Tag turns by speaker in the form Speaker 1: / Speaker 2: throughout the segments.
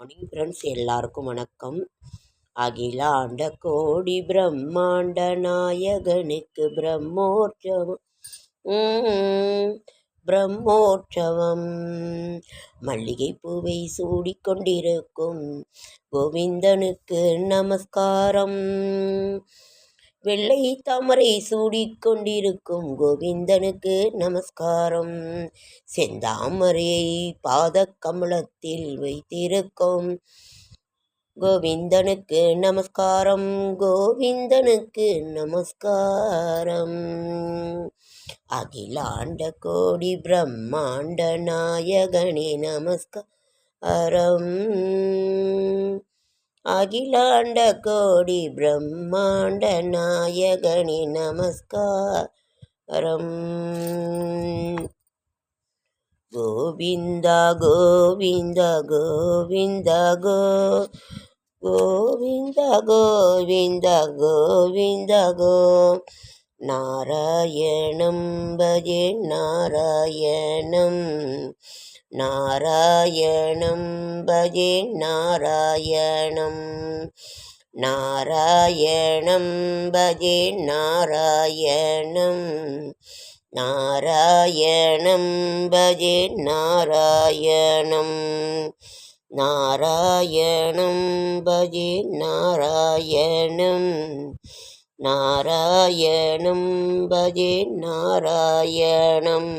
Speaker 1: Morning friends எல்லாருக்கும் வணக்கம். அகிலாண்ட கோடி பிரம்மாண்ட நாயகனுக்கு பிரம்மோற்சவம். பிரம்மோற்சவம். மல்லிகை பூவை சூடிக்கொண்டிருக்கும். கோவிந்தனுக்கு நமஸ்காரம். வெள்ளை தாமரை சூடிக்கொண்டிருக்கும் கோவிந்தனுக்கு நமஸ்காரம். செந்தாமரையை பாதக் கமலத்தில் வைத்திருக்கும் கோவிந்தனுக்கு நமஸ்காரம். கோவிந்தனுக்கு நமஸ்காரம். அகிலாண்ட கோடி பிரம்மாண்ட நாயகனே நமஸ்காரம். அகிலாண்ட கோடி பிரம்மாண்ட நாயகனி நமஸ்காரம். கோவிந்த கோவிந்த கோவிந்த கோ கோவிந்த கோவிந்த கோவிந்த கோ. நாராயணம் பஜே நாராயணம். நாராயணம் பஜே நாராயணம். நாராயணம் பஜே நாராயணம். நாராயணம் பஜே நாராயணம். நாராயணம் பஜே நாராயணம். நாராயணம் பஜே நாராயணம்.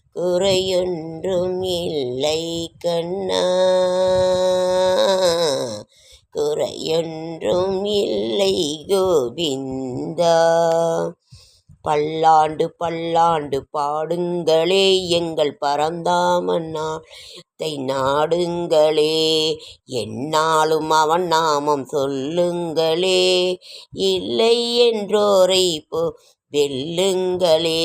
Speaker 1: குறையொன்றும் இல்லை கண்ணா. குறையொன்றும் இல்லை கோவிந்தா. பல்லாண்டு பல்லாண்டு பாடுங்களே எங்கள் பரந்தாமன்னா தை நாடுங்களே என்னாலும் அவன் நாமம் சொல்லுங்களே. இல்லை என்றோரை போ வெல்லுங்களே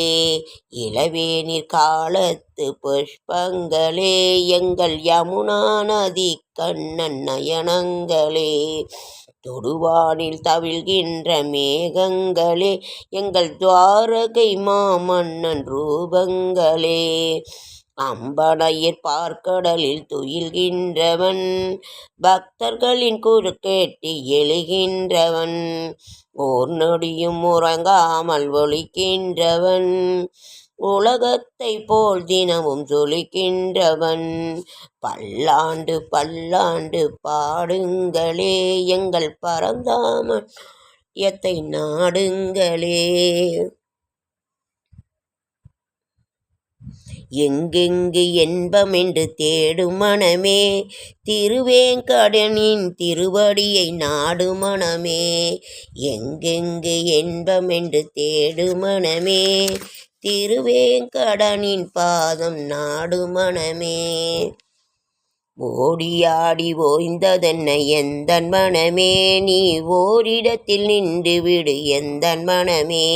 Speaker 1: இளவேநீர் காலத்து புஷ்பங்களே எங்கள் யமுனா நதி கண்ணன் நயனங்களே தொடுவானில் தவிழ்கின்ற மேகங்களே எங்கள் துவாரகை மாமன்னன் ரூபங்களே. அம்பனையர் பார்க்கடலில் துயில்கின்றவன் பக்தர்களின் குறுக்கேட்டி எழுகின்றவன் ஓர் நொடியும் உறங்காமல் ஒழிக்கின்றவன் உலகத்தை போல் தினமும் சொலிக்கின்றவன் பல்லாண்டு பல்லாண்டு பாடுங்களே எங்கள் பரந்தாமன் எத்தை நாடுங்களே. எங்கெங்கு என்பமென்று தேடும் மனமே திருவேங்கடனின் திருவடியை நாடு மனமே எங்கெங்கு என்பமென்று தேடும் மனமே திருவேங்கடனின் பாதம் நாடு மனமே. ஓடியாடி ஓய்ந்ததென்ன எந்த மனமே நீ ஓரிடத்தில் நின்று விடு எந்த மனமே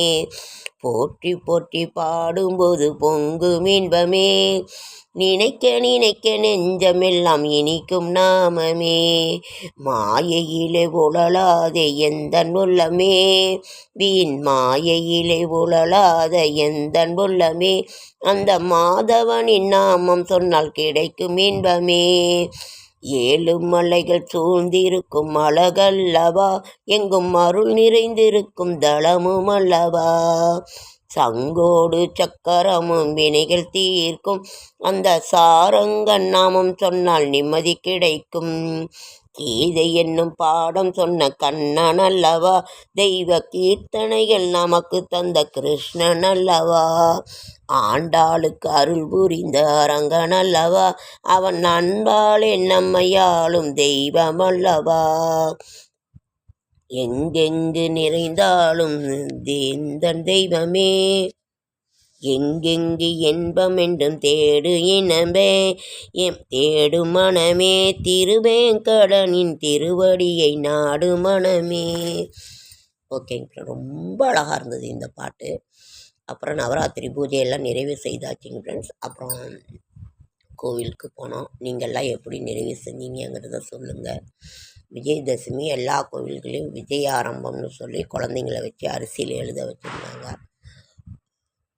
Speaker 1: போற்றி போற்றி பாடும்போது பொங்கும் இன்பமே. நினைக்க நினைக்க நெஞ்சமெல்லாம் இனிக்கும் நாமமே. மாயையிலே உழலாத எந்தன் உள்ளமே. வீண் மாயையிலே உழலாத எந்தன் உள்ளமே. அந்த மாதவனின் நாமம் சொன்னால் கிடைக்கும் இன்பமே. ஏழு மலைகள் சூழ்ந்திருக்கும் அழகல்லவா எங்கும் அருள் நிறைந்திருக்கும் தளமும் அல்லவா? சங்கோடு சக்கரமும் வினைகள் தீர்க்கும் அந்த சாரங்கன் நாமம் சொன்னால் நிம்மதி கிடைக்கும். கீதை என்னும் பாடம் சொன்ன கண்ணன் அல்லவா? தெய்வ கீர்த்தனைகள் நமக்கு தந்த கிருஷ்ணன் அல்லவா? ஆண்டாளுக்கு அருள் புரிந்த அரங்கன் அல்லவா? அவன் அன்பாலே நம்மையாளும் தெய்வம் அல்லவா? எங்கெங்கு நிறைந்தாலும் தேந்தன் தெய்வமே. எங்கெங்கு இன்பம் என்றும் தேடு இனமே. எம் தேடு மனமே திருவேங்கடனின் திருவடியை நாடு மனமே. ஓகேங்க ரொம்ப அழகாக இருந்தது இந்த பாட்டு. அப்புறம் நவராத்திரி பூஜையெல்லாம் நிறைவு செய்தாச்சுங்க ஃப்ரெண்ட்ஸ் அப்புறம் கோவிலுக்கு போனோம். நீங்கள்லாம் எப்படி நிறைவு செஞ்சீங்கங்கிறத சொல்லுங்கள் விஜயதசமி எல்லா கோவில்களையும் விஜய ஆரம்பம்னு சொல்லி குழந்தைங்கள வச்சு அரிசியில் எழுத வச்சுருந்தாங்க.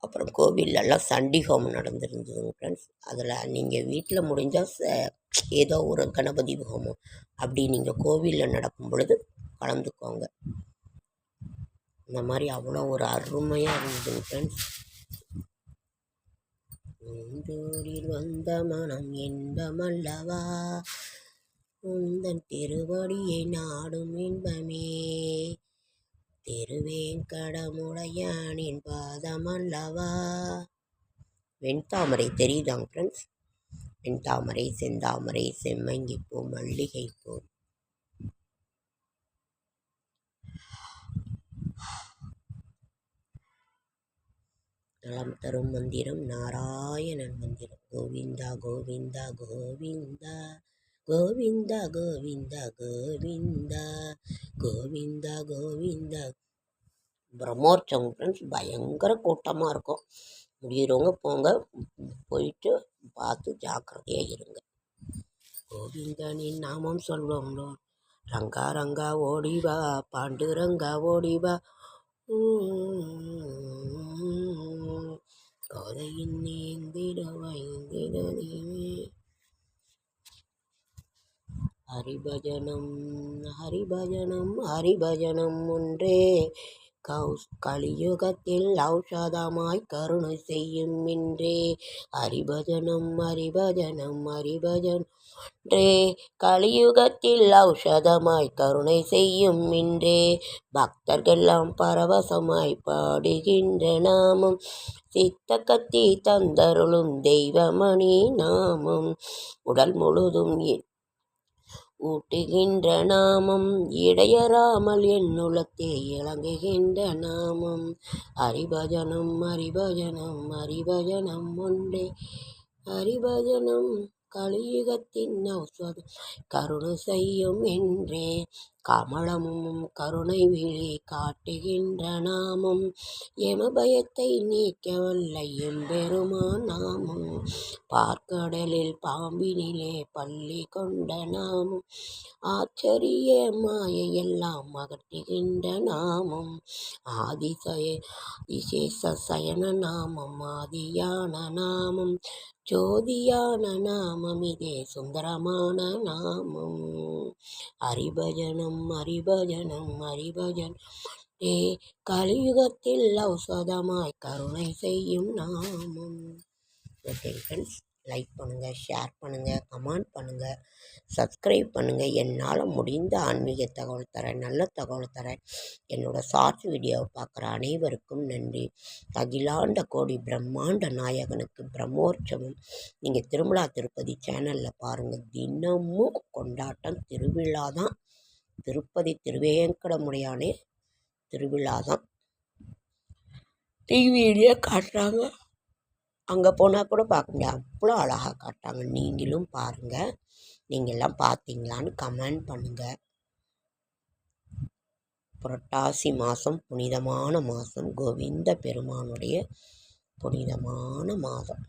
Speaker 1: அப்புறம் கோவில்லெல்லாம் சண்டி ஹோமம் நடந்துருந்ததுங்க ஃப்ரெண்ட்ஸ் அதில் நீங்கள் வீட்டில் முடிஞ்சால் ச ஏதோ ஒரு கணபதி ஹோமம் அப்படி நீங்கள் கோவிலில் நடக்கும் பொழுது கலந்துக்கோங்க. இந்த மாதிரி அவ்வளோ ஒரு அருமையாக இருந்ததுங்க ஃப்ரெண்ட்ஸ் ஊரில் வந்த மனம் இன்பமல்லவா? உந்தன் திருவடியை நாடும் இன்பமே. திருவேங்கடமுடையானின் பாதமல்லவா. வெண்தாமரை தெரியுதாங்க ஃப்ரெண்ட்ஸ் வெண்தாமரை செந்தாமரை செம்மங்கிப்பூ மல்லிகைப்பூ. நலம் தரும் மந்திரம் நாராயணன் மந்திரம். கோவிந்தா கோவிந்தா கோவிந்தா. கோவிந்தா கோவிந்தா கோவிந்தா கோவிந்தா கோவிந்தா. பிரம்மோற்சவம் ஃப்ரெண்ட்ஸ் பயங்கர கூட்டமாக இருக்கும். முடியிறவங்க போங்க போயிட்டு பார்த்து ஜாக்கிரதையாக இருங்க. கோவிந்தனின் நாமம் சொல்வோம்லோ ரங்கா ரங்கா ஓடிவா பாண்டு ரங்கா ஓடிவா கோதையின் நீந்திட வைந்திட ஹரிபஜனம் ஹரிபஜனம் ஹரிபஜனம் ஒன்றே. கௌஸ் கலியுகத்தில் ஔஷதமாய் கருணை செய்யும் என்றே ஹரிபஜனம் ஹரிபஜனம் ஹரிபஜன் ஒன்றே. கலியுகத்தில் ஔஷதமாய் கருணை செய்யும் என்றே பக்தர்களெல்லாம் பரவசமாய் பாடுகின்ற நாமம். சித்த கத்தி தந்தருளும் தெய்வமணி நாமம். உடல் முழுதும் ஊட்டுகின்ற நாமம் இடையறாமல் என்னுளத்தே இளங்குகின்ற நாமம். ஹரிபஜனம் ஹரிபஜனம் ஹரிபஜனம் ஒன்றே. ஹரிபஜனம் கலியுகத்தின் ஔஷதம். கருணை செய்யும் என்றே. கமலமும் கருணை விழி காட்டுகின்ற நாமம். எமபயத்தை நீக்க வல்ல எம்பெருமா நாமம். பார்க்கடலில் பாம்பினிலே பள்ளி கொண்ட நாமம். ஆச்சரிய மாயையெல்லாம் அகற்றுகின்ற நாமம். ஆதிசய விசேஷ சயன நாமம் ஆதியான நாமம். ஜோதியான நாமம் இதே சுந்தரமான நாமம். ஹரிபஜனம் ஹரிபஜனம் ஹரிபஜன் ஏ கலியுகத்தில் ஔஷதமாய் கருணை செய்யும் நாமம். ஓகே ஃப்ரெண்ட்ஸ் லைக் பண்ணுங்கள் ஷேர் பண்ணுங்கள் கமெண்ட் பண்ணுங்கள் சப்ஸ்கிரைப் பண்ணுங்கள் என்னால் முடிந்த ஆன்மீக தகவல் தரேன் நல்ல தகவல் தரேன். என்னோடய ஷார்ட்ஸ் வீடியோவை பார்க்குற அனைவருக்கும் நன்றி. அகிலாண்ட கோடி பிரம்மாண்ட நாயகனுக்கு பிரம்மோற்சவம். நீங்கள் திருமலா திருப்பதி சேனலில் பாருங்கள் தினமும் கொண்டாட்டம் திருவிழா தான் திருப்பதி திருவேங்கடமுடையானே திருவிழா தான். டிவியிலேயே காட்டுறாங்க. அங்கே போனால் கூட பார்க்க முடியாது அவ்வளோ அழகாக காட்டாங்க நீங்களும் பாருங்கள் நீங்கள்லாம் பார்த்தீங்களான்னு கமெண்ட் பண்ணுங்கள் புரட்டாசி மாதம் புனிதமான மாதம் கோவிந்த பெருமானுடைய புனிதமான மாதம்.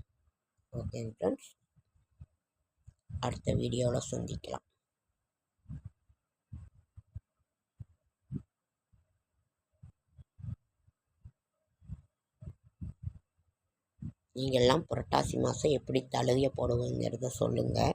Speaker 1: ஓகே ஃப்ரெண்ட்ஸ் அடுத்த வீடியோவில் சந்திக்கலாம். நீங்கள்லாம் புரட்டாசி மாதம் எப்படி தழுகை போடுவீங்கிறத சொல்லுங்கள்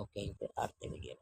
Speaker 1: ஓகே அடுத்த வீடியோ